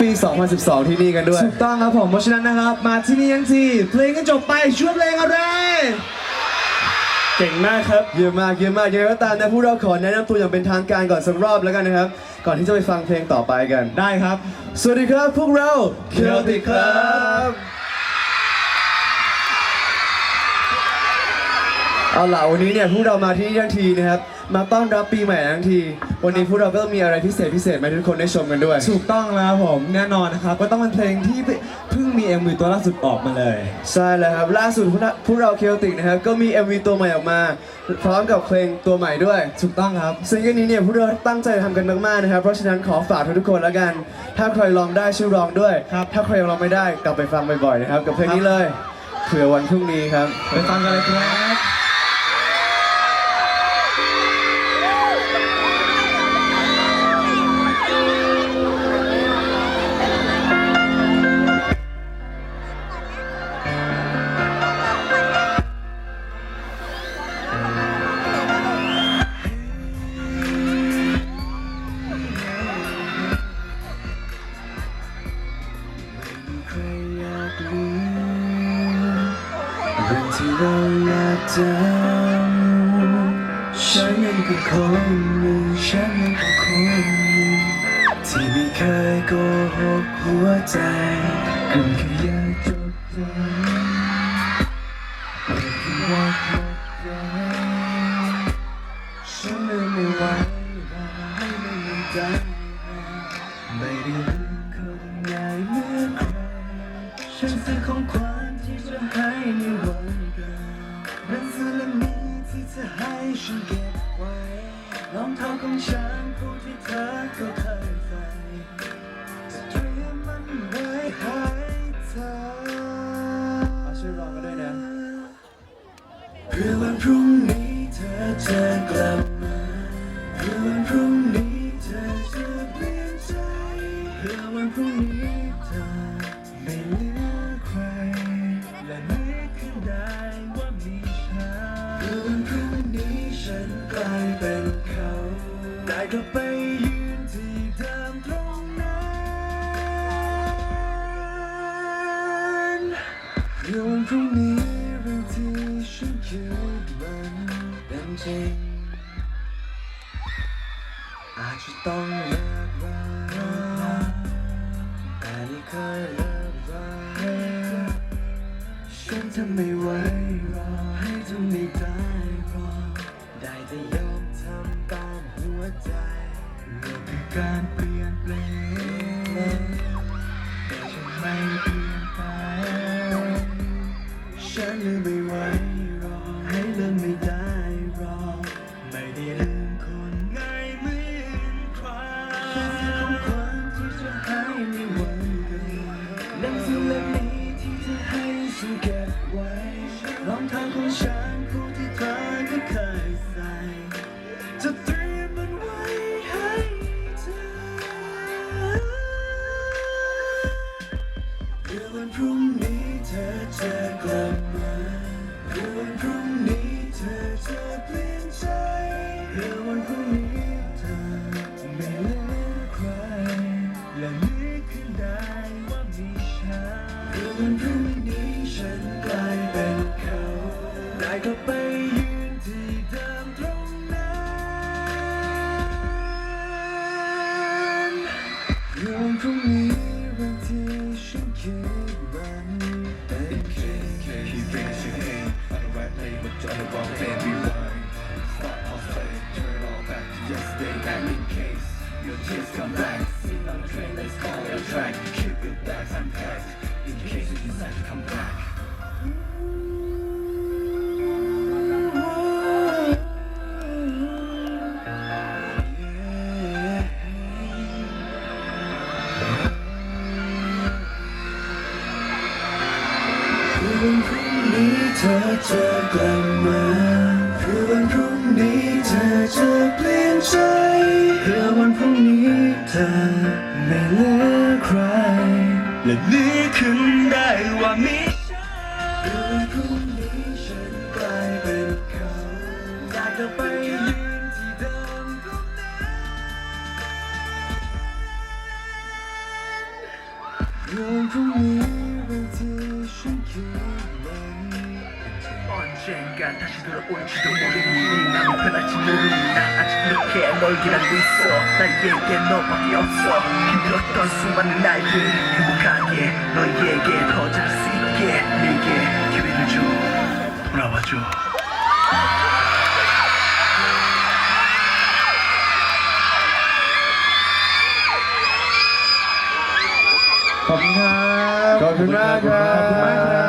ปี 2012 ที่นี่กันด้วย ถูกต้องครับผม เพราะฉะนั้นนะครับ มาที่นี่ทั้งทีเพลงก็จบไปช่วยเพลงอะไร เก่งมากครับ เยี่ยมมากเยี่ยมมากยังไงก็ตามนะพวกเราขอแนะนำตัวอย่างเป็นทางการก่อนสักรอบแล้วกันนะครับ ก่อนที่จะไปฟังเพลงต่อไปกัน ได้ครับ สวัสดีครับพวกเรา Celtic ครับ เอาล่ะวันนี้เนี่ยพวกเรามาที่นี่ทั้งทีนะครับ มาต้อนรับปีใหม่ทั้งที วันนี้พวกเราก็ต้องมีอะไรพิเศษพิเศษมาให้ทุกคนได้ชมกันด้วย ถูกต้องแล้วครับผมแน่นอนนะครับก็ต้องเป็นเพลงที่เพิ่งมี MV ตัวล่าสุดออกมาเลย ใช่แล้วครับ ล่าสุดพวกเราพวกเราเคลติกนะครับ ก็มี MV ตัวใหม่ออกมา พร้อมกับเพลงตัวใหม่ด้วยถูกต้องครับ ซิงเกิลนี้เนี่ยพวกเราตั้งใจทำกันมากๆนะครับ เพราะฉะนั้นขอฝากทุกๆคนแล้วกัน ถ้าใครลองได้ช่วยลองด้วย ครับ ถ้าใครยังลองไม่ได้กลับไปฟังบ่อยๆนะครับกับเพลงนี้เลยเผื่อวันพรุ่งนี้ครับ ไปฟังกันเลยครับ จำฉันยังเป็นคนหนึ่งฉันยังเป็นคนหนึ่งที่ไม่เคยโกหกหัวใจคุณแค่อยากจดจำเฉันคู่ที่เธอก็เคยใส่จะเตรียมมันไว้ให้เธอเอาช่วยรองก็ได้นะ เพื่อวันพรุ่งนี้เธอจะกลับ จริง อาจจะต้องเลิกราแต่ไม่เคยเลิกราฉันทำไม่ไหวรอให้ทำไม่ได้รอได้แต่ยอมทำตามหัวใจเรื่องคือการ ไว้รองเท้าของฉันคู่ที่เธอก็เคยใส่ จะเตรียมมันไว้ให้เธอเพื่อวันพรุ่งนี้เธอจะกลับ ได้กลับไปยืนที่เดิมตรงนั้นเรื่องพรุ่งนี้เรื่องที่ฉันคิดมันเป็นจริง He finished your game on the right play, but you're on the wrong play. Rewind, stop, pause, play, turn it all back to yesterday. Back in case your tears come back. Sit on the train, let's call it a track. Keep your bags unpacked in case you decide to come back. วันพรุ่งนี้เธอจะกลับมาคือวันพรุ่งนี้เธอจะเปลี่ยนใจเพื่อวันพรุ่งนี้เธอไม่เหลือใคร และนึกขึ้นได้ว่ามีฉันเพื่อวันพรุ่งนี้ฉันกลายเป็นเขาอยากจะไปยืนที่เดิมตรงนั้นเรื่องพรุ่งนี้ 언젠간 다시 돌아올지도 모르니 맘이 편할지 모르니 난 아직 그렇게 널 기다리고 있어 나에게 너밖에 없어 힘들었던 수많은 날들 행복하게 너에게 더 잘할 수 있게 내게 기회를 줘 돌아와줘 ขอบคุณครับ ขอบคุณมากครับ ขอบคุณมากครับ